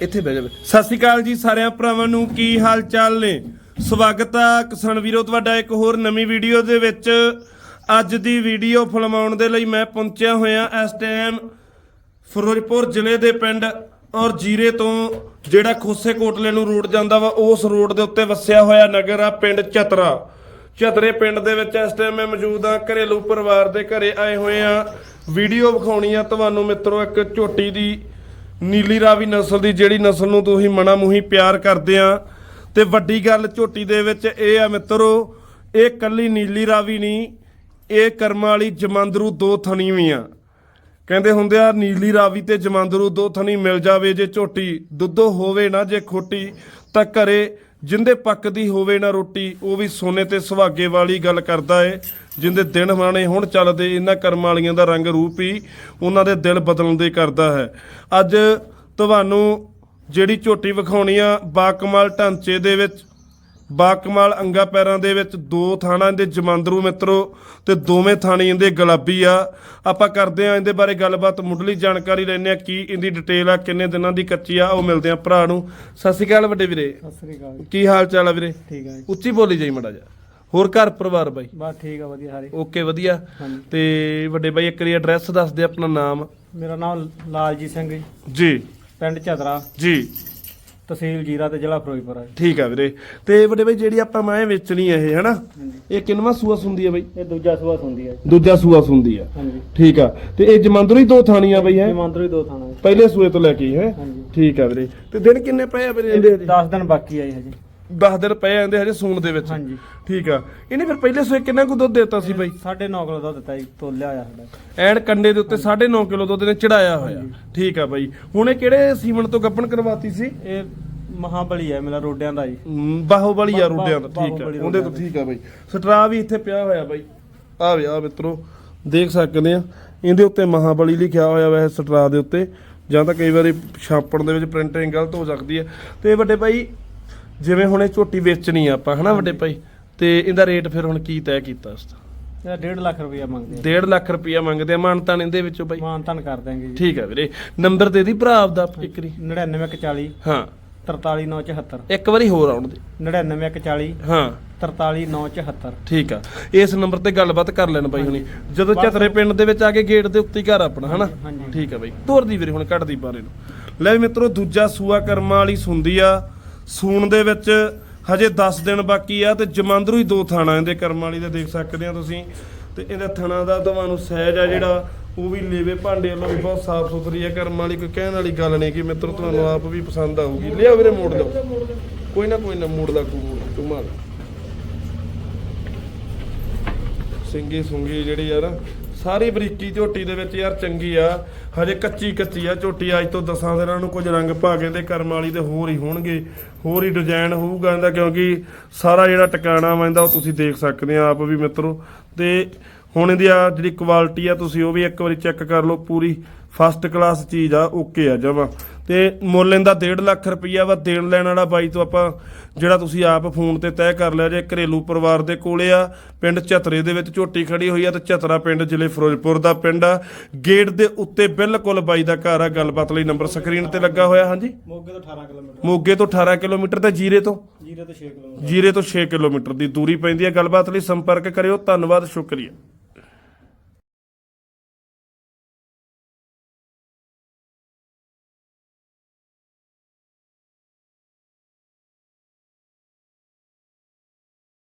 ਇੱਥੇ ਬਹਿ ਜਾਵੇ। ਸਤਿ ਸ਼੍ਰੀ ਅਕਾਲ ਜੀ ਸਾਰਿਆਂ ਭਰਾਵਾਂ ਨੂੰ, ਕੀ ਹਾਲ ਚਾਲ ਨੇ? ਸਵਾਗਤ ਆ ਕਿਸਾਨ ਵੀਰੋ, ਤੁਹਾਡਾ ਇੱਕ ਹੋਰ ਨਵੀਂ ਵੀਡੀਓ ਦੇ ਵਿੱਚ। ਅੱਜ ਦੀ ਵੀਡੀਓ ਫਿਲਮਾਉਣ ਦੇ ਲਈ ਮੈਂ ਪਹੁੰਚਿਆ ਹੋਇਆ ਇਸ ਟਾਈਮ ਫਿਰੋਜ਼ਪੁਰ ਜ਼ਿਲ੍ਹੇ ਦੇ ਪਿੰਡ ਔਰ ਜੀਰੇ ਤੋਂ ਜਿਹੜਾ ਖੋਸੇ ਕੋਟਲੇ ਨੂੰ ਰੋਡ ਜਾਂਦਾ ਵਾ, ਉਸ ਰੋਡ ਦੇ ਉੱਤੇ ਵਸਿਆ ਹੋਇਆ ਨਗਰ ਆ ਪਿੰਡ ਚਤਰਾ। ਚਤਰੇ ਪਿੰਡ ਦੇ ਵਿੱਚ ਇਸ ਟਾਈਮ ਮੈਂ ਮੌਜੂਦ ਆ, ਘਰੇਲੂ ਪਰਿਵਾਰ ਦੇ ਘਰੇ ਆਏ ਹੋਏ ਆ। ਵੀਡੀਓ ਵਿਖਾਉਣੀ ਆ ਤੁਹਾਨੂੰ ਮਿੱਤਰੋ, ਇੱਕ ਝੋਟੀ ਦੀ ਨੀਲੀ ਰਾਵੀ ਨਸਲ ਦੀ ਜਿਹੜੀ ਨਸਲ ਨੂੰ ਤੁਸੀਂ ਮਨਾ ਮੁਹੀ ਪਿਆਰ ਕਰਦੇ ਆ ਤੇ ਵੱਡੀ ਗੱਲ ਝੋਟੀ ਦੇ ਵਿੱਚ ਇਹ ਆ ਮਿੱਤਰੋ, ਇਹ ਕੱਲੀ ਨੀਲੀ ਰਾਵੀ ਨਹੀਂ, ਇਹ ਕਰਮਾਂ ਵਾਲੀ ਜਮੰਦਰੂ ਦੋ ਥਣੀ ਵੀ ਆ। ਕਹਿੰਦੇ ਹੁੰਦੇ ਆ, ਨੀਲੀ ਰਾਵੀ ਤੇ ਜਮਾਂਦਰੂ ਦੋ ਥਣੀ ਮਿਲ ਜਾਵੇ ਜੇ ਝੋਟੀ ਦੁੱਧੋ ਹੋਵੇ ਨਾ ਜੇ ਖੋਟੀ, ਤਾਂ ਘਰੇ ਜਿੰਦੇ ਪੱਕਦੀ ਹੋਵੇ ਨਾ ਰੋਟੀ, ਉਹ ਵੀ ਸੋਨੇ ਤੇ ਸੁਹਾਗੇ ਵਾਲੀ ਗੱਲ ਕਰਦਾ ਏ। ਜਿੰਦੇ ਦਿਨ ਮਾਣੇ ਹੁਣ ਚੱਲਦੇ, ਇਹਨਾਂ ਕਰਮ ਵਾਲੀਆਂ ਦਾ ਰੰਗ ਰੂਪ ਹੀ ਉਹਨਾਂ ਦੇ ਦਿਲ ਬਦਲਣ ਦੇ ਕਰਦਾ ਹੈ। ਅੱਜ ਤੁਹਾਨੂੰ ਜਿਹੜੀ ਝੋਟੀ ਵਿਖਾਉਣੀ ਆ, ਬਾਕਮਾਲ ਢਾਂਚੇ ਦੇ ਵਿੱਚ ਬਾਕਮਾਲ ਅੰਗਾ ਪੈਰਾਂ ਦੇ ਵਿੱਚ ਦੋ ਥਾਣਾ ਦੇ ਜਮਾਂਦਰੂ ਮਿੱਤਰੋ ਤੇ ਦੋਵੇਂ ਥਾਣੇ ਇਹਦੇ ਗੁਲਾਬੀ ਆ। ਆਪਾਂ ਕਰਦੇ ਆ ਇਹਦੇ ਬਾਰੇ ਗੱਲਬਾਤ ਮੁੱਢਲੀ ਜਾਣਕਾਰੀ ਲੈਣੇ ਆ ਕੀ ਇਹਦੀ ਡਿਟੇਲ ਆ ਕਿੰਨੇ ਦਿਨਾਂ ਦੀ ਕੱਚੀ ਆ ਉਹ ਮਿਲਦੇ ਆ ਭਰਾ ਨੂੰ। ਸਤਿ ਸ਼੍ਰੀ ਅਕਾਲ ਵੱਡੇ ਵੀਰੇ। ਸਤਿ ਸ੍ਰੀ ਅਕਾਲ। ਕੀ ਹਾਲ ਚਾਲ ਆ ਵੀਰੇ? ਠੀਕ ਆ ਜੀ। ਉੱਚੀ ਬੋਲੀ ਜਾਈ ਮੜਾ ਜਾ ਹੋਰ ਘਰ ਪਰਿਵਾਰ ਬਾਈ? ਬਸ ਠੀਕ ਆ ਵਧੀਆ ਸਾਰੇ। ਓਕੇ ਵਧੀਆ। ਤੇ ਵੱਡੇ ਬਾਈ ਇੱਕ ਵਾਰੀ ਐਡਰੈਸ ਦੱਸ ਦੇ ਆਪਣਾ ਨਾਮ। ਮੇਰਾ ਨਾਮ ਲਾਲਜੀਤ ਸਿੰਘ ਜੀ। ਜੀ। ਪਿੰਡ ਝਦਰਾ। ਜੀ। ਤਹਿਸੀਲ ਜੀਰਾ ਤੇ ਜ਼ਿਲ੍ਹਾ ਫਿਰੋਜ਼ਪੁਰ ਆ ਜੀ। ਠੀਕ ਆ ਵੀਰੇ। ਤੇ ਵੱਡੇ ਬਾਈ ਜਿਹੜੀ ਆਪਾਂ ਮੈਂ ਵੇਚਣੀ ਆ ਇਹ ਹਨਾ? ਇਹ ਕਿੰਨਵਾਂ ਸੂਆ ਸੁੰਦੀ ਆ ਬਾਈ? ਇਹ ਦੂਜਾ ਸੂਆ ਹੁੰਦੀ ਹੈ ਦੂਜਾ ਸੂਆ ਸੁੰਦੀ ਆ। ਹਾਂਜੀ। ਠੀਕ ਆ। ਤੇ ਇਹ ਜਮੰਦਰੂ ਹੀ ਦੋ ਥਾਣੀਆਂ ਬਈ ਹੈ? ਜਮਾਂਦਰੂ ਹੀ ਦੋ ਥਾਣਾ। ਪਹਿਲੇ ਸੂਏ ਤੋਂ ਲੈ ਕੇ ਹੈ? ਠੀਕ ਆ ਵੀਰੇ। ਤੇ ਦਿਨ ਕਿੰਨੇ ਪਏ ਆ ਵੀਰੇ ਇਹਦੇ? ਹਜੇ 10 ਦਿਨ ਬਾਕੀ ਆ ਜੀ ਹਜੇ। 10 ਦਿਨ ਪਏ ਆਂਦੇ ਹਜੇ ਸੂਣ ਦੇ ਵਿੱਚ। ਹਾਂਜੀ। ਠੀਕ ਆ। ਇਹਨੇ ਫਿਰ ਪਹਿਲੇ ਸੂਏ ਕਿੰਨਾ ਕੁ ਦੁੱਧ ਦਿੱਤਾ ਸੀ ਬਾਈ? 9.5 ਕਿਲੋ ਦੁੱਧ ਦਿੱਤਾ ਜੀ ਤੋਲਿਆ ਹੋਇਆ ਸਾਡਾ। ਐਨ ਕੰਡੇ ਦੇ ਉੱਤੇ 9.5 ਕਿਲੋ ਦੁੱਧ ਨੇ ਚੜਾਇਆ ਹੋਇਆ। ਠੀਕ ਆ ਬਾਈ। ਹੁਣ ਇਹ ਕਿਹੜੇ ਸੀਮਨ ਤੋਂ ਗੱਪਣ ਕਰਵਾਤੀ ਸੀ? ਇਹ ਮਹਾਬਲੀ ਹੈ ਮੇਰਾ ਰੋਡਿਆਂ ਦਾ ਜੀ। ਬਾਹੋਬਲੀ ਆ ਰੁੱਡਿਆਂ ਦਾ। ਠੀਕ ਆ। ਉਹਦੇ ਤੋਂ ਠੀਕ ਆ ਬਾਈ। ਸਟਰਾ ਵੀ ਇੱਥੇ ਪਿਆ ਹੋਇਆ ਬਾਈ। ਆ ਵੇ ਆ ਮਿੱਤਰੋ ਦੇਖ ਸਕਦੇ ਆ। ਇਹਦੇ ਉੱਤੇ ਮਹਾਬਲੀ ਲਿਖਿਆ ਹੋਇਆ ਵੈਸੇ ਸਟਰਾ ਦੇ ਉੱਤੇ। ਜਾਂ ਤਾਂ ਕਈ ਵਾਰੀ ਛਾਪਣ ਦੇ ਵਿੱਚ ਪ੍ਰਿੰਟਿੰਗ ਗਲਤ ਹੋ ਸਕਦੀ ਹੈ ਤੇ ਵੱਡੇ ਭਾਈ ਜਿਵੇਂ ਹੁਣ ਇਹ ਝੋਟੀ ਵੇਚਣੀ ਆ ਆਪਾਂ ਹਨਾ ਵੱਡੇ ਭਾਈ? ਤੇ ਇਹਦਾ ਰੇਟ ਫਿਰ ਹੁਣ ਕੀ ਤੈਅ ਕੀਤਾ ਉਸ ਦਾ? ਇਹਦਾ 1.5 ਲੱਖ ਰੁਪਇਆ ਮੰਗਦੇ 1.5 ਲੱਖ ਰੁਪਇਆ ਮੰਗਦੇ ਆ ਮਾਨਤਾਨ ਇਹਦੇ ਵਿੱਚੋਂ ਬਾਈ ਮਾਨ ਤਾਨ ਕਰ ਦਾਂਗੇ ਜੀ। ਠੀਕ ਆ ਵੀਰੇ। ਨੰਬਰ ਦੇ ਦੀ ਭਰਾ ਆਪਦਾ ਇੱਕ ਵਾਰੀ। 9940 ਹਾਂ। 43974 ਇੱਕ ਵਾਰੀ ਹੋਰ ਆਉਣ ਦੇ। 9940 ਹਾਂ। 43974 ਠੀਕ ਆ। ਇਸ ਨੰਬਰ ਤੇ ਗੱਲਬਾਤ ਕਰ ਲੈਣ ਬਾਈ ਹੁਣੀ। ਜਦੋਂ ਚਤਰੇ ਪਿੰਡ ਦੇ ਵਿੱਚ ਆ ਕੇ ਗੇਟ ਦੇ ਉੱਤੇ ਘਰ ਆਪਣਾ ਹਨਾ? ਠੀਕ ਆ ਬਾਈ ਤੋਰਦੀ ਵੀਰੇ ਹੁਣ ਕੱਢਦੀ ਬਾਰੇ ਨੂੰ ਲੈ ਵੀ ਮਿੱਤਰੋ ਦੂਜਾ ਸੂਆ ਕਰਮਾਂ ਵਾਲੀ ਸੁੰਦੀ ਆ। ਸੂਣ ਦੇ ਵਿੱਚ ਹਜੇ 10 ਦਿਨ ਬਾਕੀ ਆ ਤੇ ਜਮਾਂਦਰੂ ਹੀ ਦੋ ਥਾਣਾ ਇਹਦੇ ਕਰਮ ਵਾਲੀ ਦੇ ਦੇਖ ਸਕਦੇ ਆ ਤੁਸੀਂ। ਤੇ ਇਹਦਾ ਥਣਾ ਦਾ ਤੁਹਾਨੂੰ ਸਹਿਜ ਆ ਜਿਹੜਾ, ਉਹ ਵੀ ਲੇਵੇ ਭਾਂਡੇ ਵੱਲੋਂ ਵੀ ਬਹੁਤ ਸਾਫ਼ ਸੁਥਰੀ ਆ। ਕਰਮ ਵਾਲੀ ਕੋਈ ਕਹਿਣ ਵਾਲੀ ਗੱਲ ਨਹੀਂ ਕਿ ਮਿੱਤਰ ਤੁਹਾਨੂੰ ਆਪ ਵੀ ਪਸੰਦ ਆਊਗੀ। ਲਿਆ ਵੀਰੇ, ਮੋੜ ਲਓ ਕੋਈ ਨਾ ਕੋਈ ਨਾ, ਮੋੜ ਲਾ ਕੋਈ ਤੁਮਾਲ ਸਿੰਗੀ ਸੁੰਗੀ ਜਿਹੜੀ ਯਾਰ ਸਾਰੀ ਬਰੀਕੀ ਝੋਟੀ ਦੇ ਵਿੱਚ ਯਾਰ ਚੰਗੀ ਆ। ਹਜੇ ਕੱਚੀ ਕੱਚੀ ਆ ਝੋਟੀ, ਅੱਜ ਤੋਂ 10 ਦਿਨਾਂ ਨੂੰ ਕੁਝ ਰੰਗ ਭਾਗੇ ਦੇ ਕਰਮ ਵਾਲੀ ਤੇ ਹੋਰ ਹੀ ਹੋਣਗੇ। ਹੋਰ ਹੀ ਡਿਜ਼ਾਈਨ ਹੋਊਗਾ ਇਹਦਾ, ਕਿਉਂਕਿ ਸਾਰਾ ਜਿਹੜਾ ਟਿਕਾਣਾ ਵੰਦਾ ਉਹ ਤੁਸੀਂ ਦੇਖ ਸਕਦੇ ਆ ਆਪ ਵੀ ਮਿੱਤਰੋ। ਤੇ ਹੁਣ ਇਹਦੀ ਆ ਜਿਹੜੀ ਕੁਆਲਿਟੀ ਆ, ਤੁਸੀਂ ਉਹ ਵੀ ਇੱਕ ਵਾਰੀ ਚੈੱਕ ਕਰ ਲਓ, ਪੂਰੀ ਫਸਟ ਕਲਾਸ ਚੀਜ਼ ਆ ਓਕੇ ਆ ਜਮਾ। ਤੇ ਮੁੱਲ ਇਹਦਾ 1.5 ਲੱਖ ਰੁਪਈਆ ਵਾ ਦੇਣ ਲੈਣ ਵਾਲਾ ਬਾਈ ਤੋਂ ਆਪਾਂ ਜਿਹੜਾ ਤੁਸੀਂ ਆਪ ਫੋਨ ਤੇ ਤੈਅ ਕਰ ਲਿਆ ਜੇ ਘਰੇਲੂ ਪਰਿਵਾਰ ਦੇ ਕੋਲੇ ਆ ਪਿੰਡ ਝਤਰੇ ਦੇ ਵਿੱਚ ਝੋਟੀ ਖੜੀ ਹੋਈ ਆ ਤੇ ਝਤਰਾ ਪਿੰਡ ਜ਼ਿਲ੍ਹੇ ਫਿਰੋਜ਼ਪੁਰ ਦਾ ਪਿੰਡ ਆ। ਗੇਟ ਦੇ ਉੱਤੇ ਬਿਲਕੁਲ ਬਾਈ ਦਾ ਘਰ ਆ ਗੱਲਬਾਤ ਲਈ ਨੰਬਰ ਸਕਰੀਨ ਤੇ ਲੱਗਾ ਹੋਇਆ ਹਾਂਜੀ? ਮੋਗੇ ਤੋਂ 18 ਕਿਲੋਮੀਟਰ। ਮੋਗੇ ਤੋਂ 18 ਕਿਲੋਮੀਟਰ ਤੇ ਜੀਰੇ ਤੋਂ? ਜੀਰੇ ਤੋਂ 6 ਕਿਲੋਮੀਟਰ। ਜੀਰੇ ਤੋਂ 6 ਕਿਲੋਮੀਟਰ ਦੀ ਦੂਰੀ ਪੈਂਦੀ ਹੈ ਗੱਲਬਾਤ ਲਈ ਸੰਪਰਕ ਕਰਿਓ ਧੰਨਵਾਦ ਸ਼ੁਕਰੀਆ।